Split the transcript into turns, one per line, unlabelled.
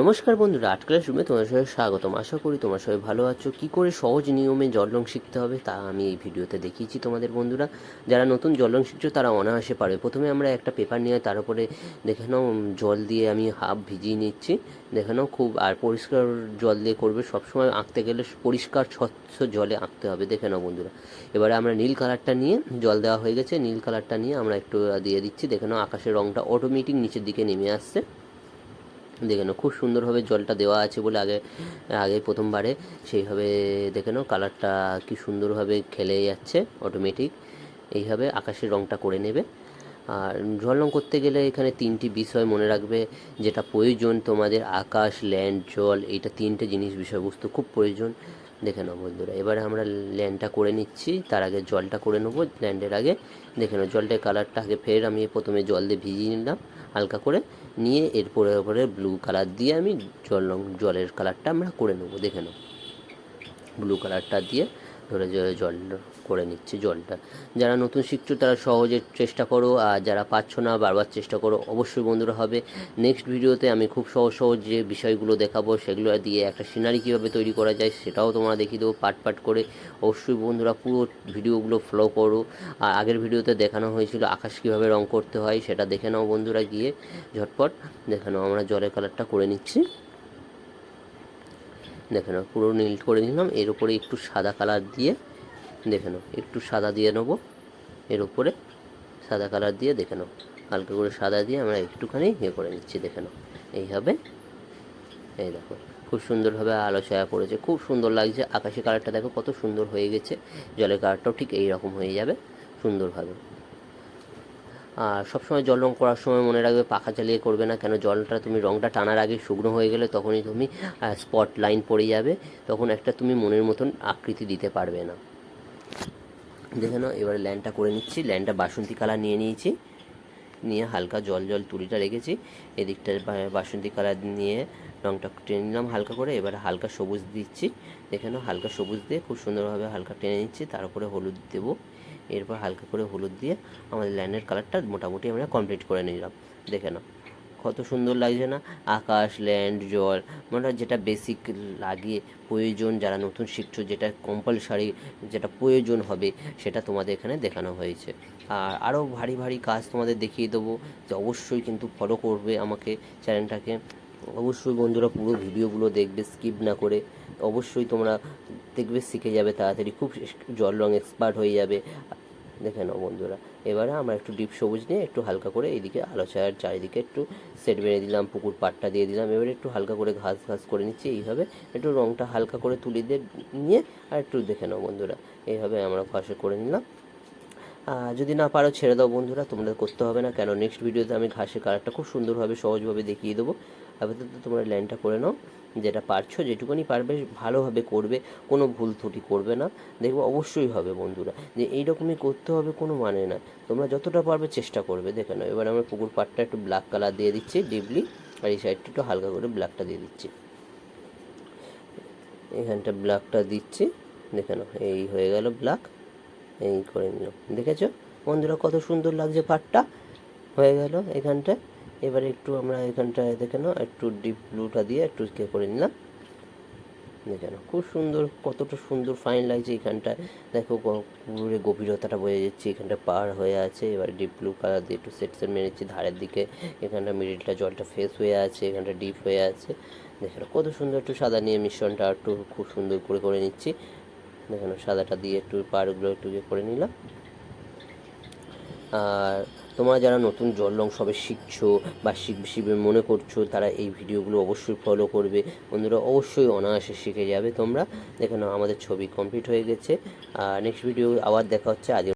নমস্কার বন্ধুরা আটকালের রুমে তোমার সবাই স্বাগতম। আশা করি তোমার সবাই ভালো আছো। কী করে সহজ নিয়মে জল রং শিখতে হবে তা আমি এই ভিডিওতে দেখিয়েছি তোমাদের বন্ধুরা। যারা নতুন জল রং শিখছো, তারা অনায়াসে পারবে। প্রথমে আমরা একটা পেপার নিয়ে তার উপরে দেখে নাও জল দিয়ে আমি হাফ ভিজিয়ে নিচ্ছি। দেখে নাও খুব, আর পরিষ্কার জল দিয়ে করবে। সবসময় আঁকতে গেলে পরিষ্কার, স্বচ্ছ জলে আঁকতে হবে। দেখে নাও বন্ধুরা। এবারে আমরা নীল কালারটা নিয়ে, জল দেওয়া হয়ে গেছে। নীল কালারটা নিয়ে আমরা একটু দিয়ে দিচ্ছি। দেখে নাও আকাশের রংটা অটোমেটিক নিচের দিকে নেমে আসছে। দেখে নাও, খুব সুন্দরভাবে জলটা দেওয়া আছে বলে আগে আগে প্রথমবারে। সেইভাবে দেখে নাও, কালারটা কি সুন্দরভাবে খেলে যাচ্ছে অটোমেটিক এইভাবে আকাশের রংটা করে নেবে। আর জল রং করতে গেলে এখানে তিনটি বিষয় মনে রাখবে, যেটা প্রয়োজন তোমাদের আকাশ ল্যান্ড জল, এইটা তিনটে জিনিস বিষয়বস্তু, খুব প্রয়োজন। দেখে নাও বন্ধুরা, এবারে আমরা ল্যান্ডটা করে নিচ্ছি, তার আগে জলটা করে নেব ল্যান্ডের আগে। দেখে নাও জলটার কালারটা, আগে ফের আমি প্রথমে জল দিয়ে ভিজিয়ে নিলাম। হালকা করে নিয়ে এরপরে ওপরে ব্লু কালার দিয়ে আমি জল রং, জলের কালারটা আমরা করে নেব, দেখে নেব। ব্লু কালারটা দিয়ে ধরে জল করে নিচ্ছি জলটা। যারা নতুন শিখছো তারা সহজে চেষ্টা করো, আর যারা পাচ্ছ না বারবার চেষ্টা করো, অবশ্যই বন্ধুরা হবে। নেক্সট ভিডিওতে আমি খুব সহজ সহজ যে বিষয়গুলো দেখাবো, সেগুলো দিয়ে একটা সিনারি কীভাবে তৈরি করা যায় সেটাও তোমরা দেখিয়ে দেবো পার্ট পার্ট করে। অবশ্যই বন্ধুরা পুরো ভিডিওগুলো ফলো করো। আর আগের ভিডিওতে দেখানো হয়েছিল আকাশ কীভাবে রং করতে হয়, সেটা দেখে নাও বন্ধুরা গিয়ে। ঝটপট দেখে নাও আমরা জলের কালারটা করে নিচ্ছি। দেখে নাও, পুরো নীল করে নিলাম। এর উপরে একটু সাদা কালার দিয়ে দেখে নাও, একটু সাদা দিয়ে নেব। এর উপরে সাদা কালার দিয়ে দেখে নাও, হালকা করে সাদা দিয়ে আমরা একটুখানি ইয়ে করে নিচ্ছি, দেখে নাও। এইভাবে এই দেখো, খুব সুন্দরভাবে আলো ছায়া পড়েছে, খুব সুন্দর লাগছে। আকাশি কালারটা দেখো, কত সুন্দর হয়ে গেছে, জলের কালারটাও ঠিক এই রকম হয়ে যাবে, সুন্দরভাবে। সবসময় জল রং করার সময় মনে রাখবে পাখা চালিয়ে করবে না। কেন জলটা তুমি রংটা টানার আগে শুকনো হয়ে গেলে তখনই তুমি স্পট লাইন পড়ে যাবে। তখন একটা তুমি মনের মতন আকৃতি দিতে পারবে না। দেখে নাও, এবারে ল্যান্ডটা করে নিচ্ছি। ল্যান্ডটা বাসন্তী কালার নিয়ে নিয়েছি। নিয়ে হালকা জল জল তুলিটা রেখেছি। এদিকটা বাসন্তী কালার নিয়ে রংটা টেনে নিলাম হালকা করে। এবারে হালকা সবুজ দিচ্ছি। দেখে নাও, হালকা সবুজ দিয়ে খুব সুন্দরভাবে হালকা টেনে নিচ্ছি। তার উপরে হলুদ দেবো। এরপর হালকা করে হলুদ দিয়ে আমাদের ল্যান্ডের কালারটা মোটামুটি আমরা কমপ্লিট করে নিলাম। দেখে নাও। কত সুন্দর লাগছে না? আকাশ ল্যান্ড জল মানে যেটা বেসিক লাগে, প্রয়োজন, যারা নতুন শিখছো, যেটা কম্পালসারি যেটা প্রয়োজন হবে, সেটা তোমাদের এখানে দেখানো হয়েছে। আর আরও ভারী ভারী কাজ তোমাদের দেখিয়ে দেবো, যে অবশ্যই কিন্তু ফলো করবে আমাকে চ্যানেলটাকে অবশ্যই বন্ধুরা পুরো ভিডিওগুলো দেখবে স্কিপ না করে। অবশ্যই তোমরা দেখবে, শিখে যাবে, তাড়াতাড়ি। খুব জল রং এক্সপার্ট হয়ে যাবে। দেখে নাও বন্ধুরা। এবারে আমরা একটু ডিপ সবুজ নিয়ে একটু হালকা করে এইদিকে আলো ছায়ার চারিদিকে একটু সেট বেড়ে দিলাম, পুকুর পাড়টা দিয়ে দিলাম। এবারে একটু হালকা করে ঘাস ঘাস করে নিচ্ছি এইভাবে। একটু রংটা হালকা করে তুলি দিয়ে নিয়ে আর একটু দেখে নাও বন্ধুরা। এইভাবে আমরা ঘাসে করে নিলাম। যদি না পারো ছেড়ে দাও বন্ধুরা তোমরা করতে হবে না। কেন? নেক্সট ভিডিওতে আমি ঘাসের কালারটা খুব সুন্দরভাবে, সহজভাবে দেখিয়ে দেবো। আপাতত তোমরা লাইনটা করে নাও, যেটা পারছ, যেটুকুনি পারবে, ভালোভাবে করবে, কোনো ভুল ত্রুটি করবে না। দেখব অবশ্যই হবে বন্ধুরা, যে এইরকমই করতে হবে কোনো মানে না। তোমরা যতটা পারবে চেষ্টা করবে, দেখে নাও। এবার আমরা পুকুর পাড়টা একটু ব্ল্যাক কালার দিয়ে দিচ্ছি ডিপলি আর এই সাইডটা একটু হালকা করে ব্ল্যাকটা দিয়ে দিচ্ছি। এখানটা ব্ল্যাকটা দিচ্ছি, দেখে নাও, এই হয়ে গেল ব্ল্যাক এই করে নিলাম। দেখেছ? বন্ধুরা কত সুন্দর লাগছে পাটটা হয়ে গেল এখানটা এবারে একটু আমরা এখানটায় দেখে নাও, একটু ডিপ ব্লুটা দিয়ে একটু কে করে নিলাম। দেখে নাও, খুব সুন্দর, কতটা সুন্দর ফাইন লাগছে এখানটায়। দেখো পুরো গভীরতাটা বোঝা যাচ্ছে, এখানটা পার হয়ে আছে। এবার ডিপ ব্লু কালার দিয়ে একটু সেট সেট মেরেছি ধারের দিকে। এখানটা মিডিলটা জলটা ফেস হয়ে আছে, এখানটা ডিপ হয়ে আছে। দেখে নাও, কত সুন্দর একটু সাদা নিয়ে মিশ্রণটা একটু খুব সুন্দর করে করে নিচ্ছি। দেখানো সাদাটা দিয়ে একটু পাড়গুলো একটু করে নিলাম। আর তোমরা যারা নতুন জল রং সবে শিখছো বা শিখবে, মনে করছ তারা এই ভিডিওগুলো অবশ্যই ফলো করবে। বন্ধুরা অবশ্যই অনায়াসে শিখে যাবে তোমরা। দেখে আমাদের ছবি কমপ্লিট হয়ে গেছে। আর নেক্সট ভিডিও আবার দেখা হচ্ছে। আজ